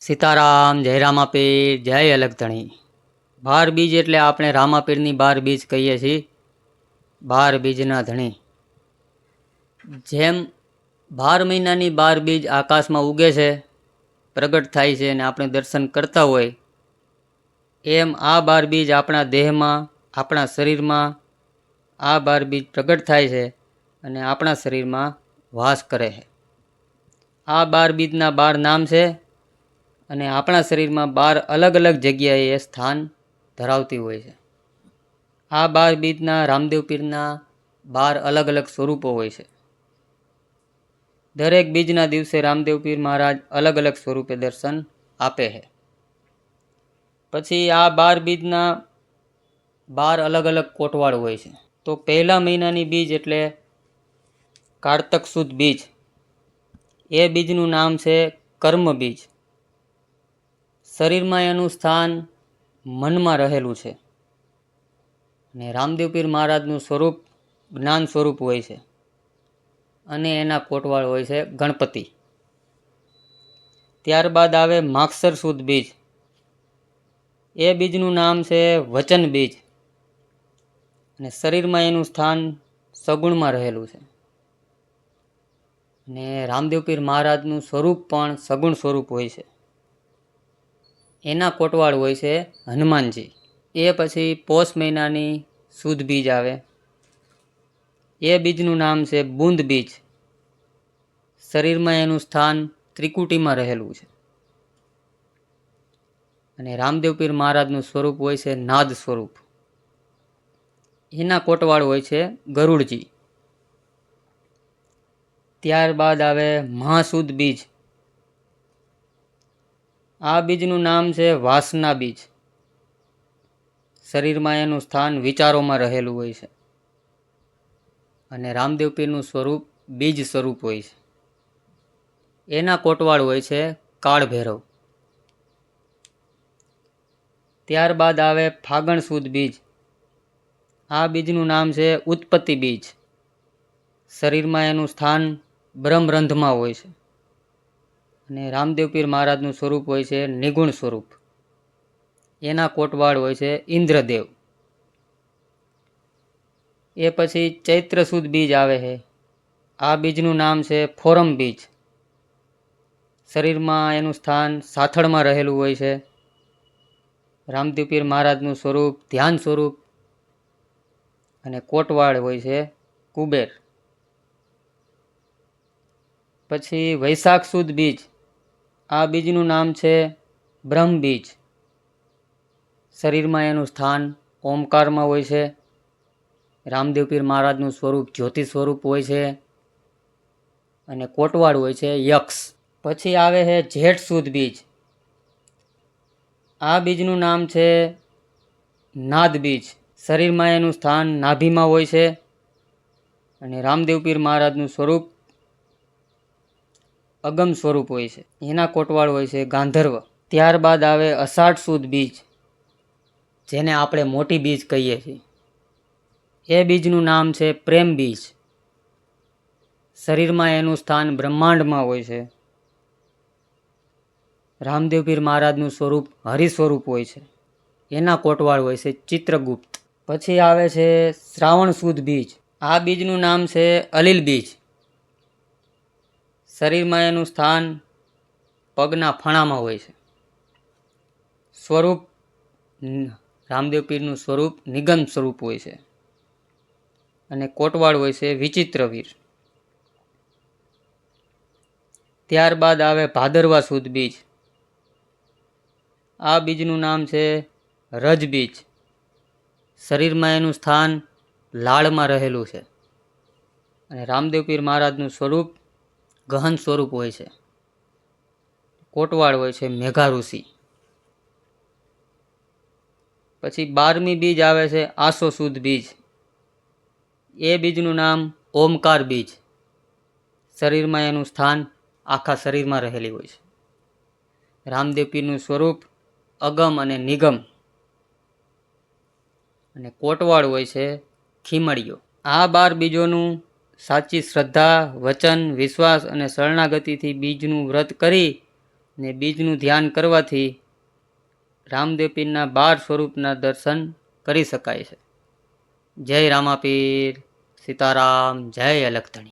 સીતારામ, જય રામાપીર, જય અલગધણી. બાર બીજ એટલે આપણે રામાપીરની બાર બીજ કહીએ છીએ. બાર બીજના ધણી. જેમ બાર મહિનાની બાર બીજ આકાશમાં ઉગે છે, પ્રગટ થાય છે અને આપણે દર્શન કરતા હોય, એમ આ બાર બીજ આપણા દેહમાં, આપણા શરીરમાં, આ બાર બીજ પ્રગટ થાય છે અને આપણા શરીરમાં વાસ કરે છે. આ બાર બીજના બાર નામ છે અને આપણા શરીરમાં બાર અલગ અલગ જગ્યાએ એ સ્થાન ધરાવતી હોય છે. આ બાર બીજના રામદેવ પીરના બાર અલગ અલગ સ્વરૂપો હોય છે. દરેક બીજના દિવસે રામદેવ પીર મહારાજ અલગ અલગ સ્વરૂપે દર્શન આપે છે. પછી આ બાર બીજના બાર અલગ અલગ કોટવાળ હોય છે. તો પહેલા મહિનાની બીજ એટલે કારતક સુદ બીજ. એ બીજનું નામ છે કર્મ બીજ. શરીરમાં એનું સ્થાન મનમાં રહેલું છે. અને રામદેવ પીર મહારાજનું સ્વરૂપ જ્ઞાન સ્વરૂપ હોય છે. અને એના કોટવાળ હોય છે ગણપતિ. ત્યારબાદ આવે માક્ષર સુદ બીજ. એ બીજનું નામ છે વચન બીજ. અને શરીરમાં એનું સ્થાન સગુણમાં રહેલું છે. અને રામદેવ પીર મહારાજનું સ્વરૂપ પણ સગુણ સ્વરૂપ હોય છે. એના કોટવાળ હોય છે હનુમાનજી. એ પછી પોષ મહિનાની સુદ બીજ આવે. એ બીજનું નામ છે બુંદ બીજ. શરીરમાં એનું સ્થાન ત્રિકુટીમાં રહેલું છે. અને રામદેવ પીર મહારાજનું સ્વરૂપ હોય છે નાદ સ્વરૂપ. એના કોટવાળ હોય છે ગરુડજી. ત્યારબાદ આવે મહાસુદ બીજ. આ બીજનું નામ છે વાસના બીજ. શરીરમાં એનું સ્થાન વિચારોમાં રહેલું હોય છે. અને રામદેવ પીરનું સ્વરૂપ બીજ સ્વરૂપ હોય છે. એના કોટવાળ હોય છે કાળભૈરવ ત્યારબાદ આવે ફાગણ સુદ બીજ. આ બીજનું નામ છે ઉત્પત્તિ બીજ. શરીરમાં એનું સ્થાન બ્રહ્મરંધમાં હોય છે. અને રામદેવ પીર મહારાજનું સ્વરૂપ હોય છે નિગુણ સ્વરૂપ. એના કોટવાળ હોય છે ઇન્દ્રદેવ. એ પછી ચૈત્ર સુદ બીજ આવે છે. આ બીજનું નામ છે ફોરમ બીજ. શરીરમાં એનું સ્થાન સાથળમાં રહેલું હોય છે. રામદેવ પીર મહારાજનું સ્વરૂપ ધ્યાન સ્વરૂપ અને કોટવાળ હોય છે કુબેર. પછી વૈશાખ સુદ બીજ. આ બીજનું નામ છે બ્રહ્મબીજ શરીરમાં એનું સ્થાન ઓમકારમાં હોય છે. રામદેવ પીર મહારાજનું સ્વરૂપ જ્યોતિ સ્વરૂપ હોય છે. અને કોટવાડ હોય છે યક્ષ. પછી આવે છે જેઠ સુદ બીજ. આ બીજનું નામ છે નાદ બીજ. શરીરમાં એનું સ્થાન નાભીમાં હોય છે. અને રામદેવ પીર મહારાજનું સ્વરૂપ અગમ સ્વરૂપ હોય છે. એના કોટવાળ હોય છે ગાંધર્વ. ત્યારબાદ આવે અષાઢ સુદ બીજ, જેને આપણે મોટી બીજ કહીએ છીએ. એ બીજનું નામ છે પ્રેમ બીજ. શરીરમાં એનું સ્થાન બ્રહ્માંડમાં હોય છે. રામદેવ પીર મહારાજનું સ્વરૂપ હરિ સ્વરૂપ હોય છે. એના કોટવાળ હોય છે ચિત્રગુપ્ત. પછી આવે છે શ્રાવણ સુદ બીજ. આ બીજનું નામ છે અલીલ બીજ. શરીરમાં એનું સ્થાન પગના ફણામાં હોય છે. સ્વરૂપ રામદેવ પીરનું સ્વરૂપ નિગમ સ્વરૂપ હોય છે. અને કોટવાળ હોય છે વિચિત્ર વીર. ત્યારબાદ આવે ભાદરવા સુદ બીજ. આ બીજનું નામ છે રજ બીજ. શરીરમાં એનું સ્થાન લાળમાં રહેલું છે. અને રામદેવ પીર મહારાજનું સ્વરૂપ ગહન સ્વરૂપ હોય છે. કોટવાળ હોય છે મેઘા ઋષિ પછી બારમી બીજ આવે છે આસો સુદ બીજ. એ બીજનું નામ ઓમકાર બીજ. શરીરમાં એનું સ્થાન આખા શરીરમાં રહેલી હોય છે. રામદેવ પીરનું સ્વરૂપ અગમ અને નિગમ. અને કોટવાળ હોય છે ખીમડીયો. આ બાર બીજોનું સાચી શ્રદ્ધા, વચન, વિશ્વાસ અને શરણાગતિથી બીજનું વ્રત કરી ને બીજનું ધ્યાન કરવાથી રામદેવ પીરના બાર સ્વરૂપના દર્શન કરી શકાય છે. જય રામાપીર, સીતારામ, જય અલખધણી